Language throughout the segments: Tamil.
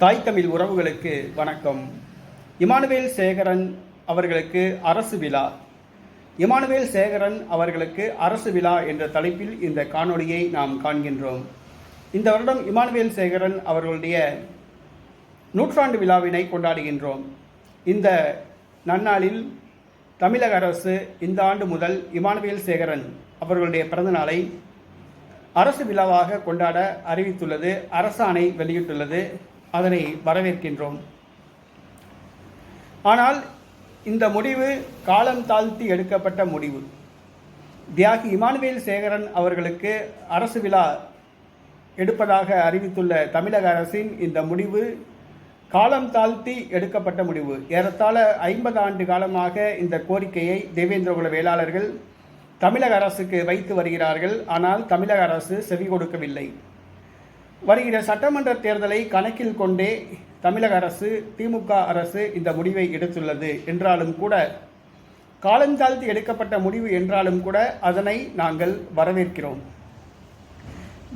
தாய் தமிழ் உறவுகளுக்கு வணக்கம். இமானுவேல் சேகரன் அவர்களுக்கு அரசு விழா. இமானுவேல் சேகரன் அவர்களுக்கு அரசு விழா என்ற தலைப்பில் இந்த காணொளியை நாம் காண்கின்றோம். இந்த வருடம் இமானுவேல் சேகரன் அவர்களுடைய நூற்றாண்டு விழாவினை கொண்டாடுகின்றோம். இந்த நன்னாளில் தமிழக அரசு இந்த ஆண்டு முதல் இமானுவேல் சேகரன் அவர்களுடைய பிறந்தநாளை அரசு விழாவாக கொண்டாட அறிவித்துள்ளது அரசாணை வெளியிட்டுள்ளது. அதனை வரவேற்கின்றோம். ஆனால் இந்த முடிவு காலம் தாழ்த்தி எடுக்கப்பட்ட முடிவு. தியாகி இமானுவேல் சேகரன் அவர்களுக்கு அரசு விழா எடுப்பதாக அறிவித்துள்ள தமிழக அரசின் இந்த முடிவு காலம் தாழ்த்தி எடுக்கப்பட்ட முடிவு. ஏறத்தாழ ஐம்பது ஆண்டு காலமாக இந்த கோரிக்கையை தேவேந்திரகுல வேளாளர்கள் தமிழக அரசுக்கு வைத்து வருகிறார்கள். ஆனால் தமிழக அரசு செவி கொடுக்கவில்லை. வருகிற சட்டமன்ற தேர்தலை கணக்கில் கொண்டே தமிழக அரசு திமுக அரசு இந்த முடிவை எடுத்துள்ளது என்றாலும் கூட காலந்தாழ்த்தி எடுக்கப்பட்ட முடிவு என்றாலும் கூட அதனை நாங்கள் வரவேற்கிறோம்.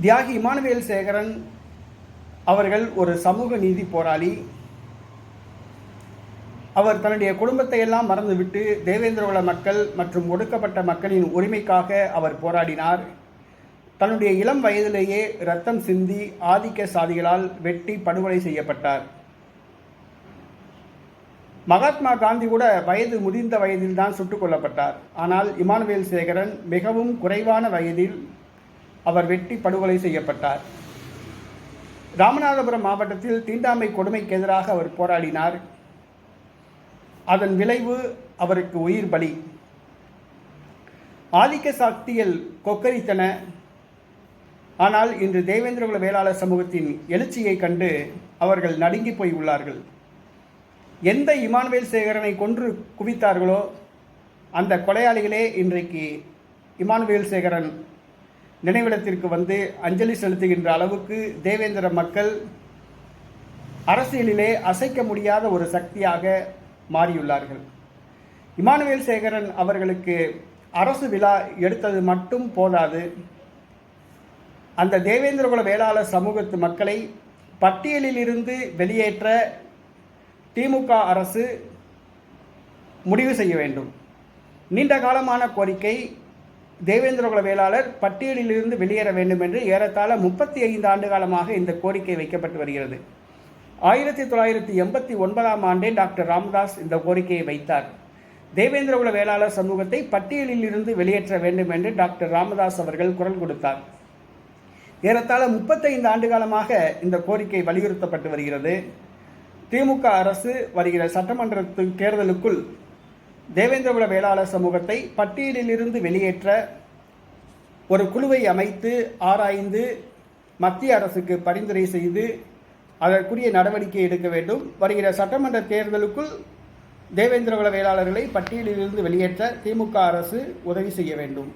தியாகி இமானுவேல் சேகரன் அவர்கள் ஒரு சமூக நீதி போராளி. அவர் தன்னுடைய குடும்பத்தை எல்லாம் மறந்துவிட்டு தேவேந்திரகுல மக்கள் மற்றும் ஒடுக்கப்பட்ட மக்களின் உரிமைக்காக அவர் போராடினார். தன்னுடைய இளம் வயதிலேயே ரத்தம் சிந்தி ஆதிக்க சாதிகளால் வெட்டி படுகொலை செய்யப்பட்டார். மகாத்மா காந்தி கூட வயது முதிர்ந்த வயதில் தான் சுட்டுக் கொல்லப்பட்டார். ஆனால் இமானுவேல் சேகரன் மிகவும் குறைவான வயதில் அவர் வெட்டி படுகொலை செய்யப்பட்டார். ராமநாதபுரம் மாவட்டத்தில் தீண்டாமை கொடுமைக்கு எதிராக அவர் போராடினார். அதன் விளைவு அவருக்கு உயிர் பலி. ஆதிக்க சக்தியில் கொக்கரித்தன ஆனால் இன்று தேவேந்திரகுல வேளாளர் சமூகத்தின் எழுச்சியை கண்டு அவர்கள் நடுங்கி போய் உள்ளார்கள். எந்த இமானுவேல் சேகரனை கொன்று குவித்தார்களோ அந்த கொலையாளிகளே இன்றைக்கு இமானுவேல் சேகரன் நினைவிடத்திற்கு வந்து அஞ்சலி செலுத்துகின்ற அளவுக்கு தேவேந்திர மக்கள் அரசியலிலே அசைக்க முடியாத ஒரு சக்தியாக மாறியுள்ளார்கள். இமானுவேல் சேகரன் அவர்களுக்கு அரசு விழா எடுத்தது மட்டும் போதாது. அந்த தேவேந்திரகுல வேளாளர் சமூகத்து மக்களை பட்டியலிலிருந்து வெளியேற்ற திமுக அரசு முடிவு செய்ய வேண்டும். நீண்ட காலமான கோரிக்கை தேவேந்திரகுல வேளாளர் பட்டியலிலிருந்து வெளியேற வேண்டும் என்று ஏறத்தாழ முப்பத்தி ஐந்து ஆண்டு காலமாக இந்த கோரிக்கை வைக்கப்பட்டு வருகிறது. ஆயிரத்தி தொள்ளாயிரத்தி எண்பத்தி ஒன்பதாம் ஆண்டே டாக்டர் ராமதாஸ் இந்த கோரிக்கையை வைத்தார். தேவேந்திரகுல வேளாளர் சமூகத்தை பட்டியலில் இருந்து வெளியேற்ற வேண்டும் என்று டாக்டர் ராமதாஸ் அவர்கள் குரல் கொடுத்தார். ஏறத்தாழ முப்பத்தைந்து ஆண்டு காலமாக இந்த கோரிக்கை வலியுறுத்தப்பட்டு வருகிறது. திமுக அரசு வருகிற சட்டமன்ற தேர்தலுக்குள் தேவேந்திரகுல வேளாளர் சமூகத்தை பட்டியலிலிருந்து வெளியேற்ற ஒரு குழுவை அமைத்து ஆராய்ந்து மத்திய அரசுக்கு பரிந்துரை செய்து அதற்குரிய நடவடிக்கை எடுக்க வேண்டும். வருகிற சட்டமன்ற தேர்தலுக்குள் தேவேந்திரகுல வேளாளர்களை பட்டியலிலிருந்து வெளியேற்ற திமுக அரசு உதவி செய்ய வேண்டும்.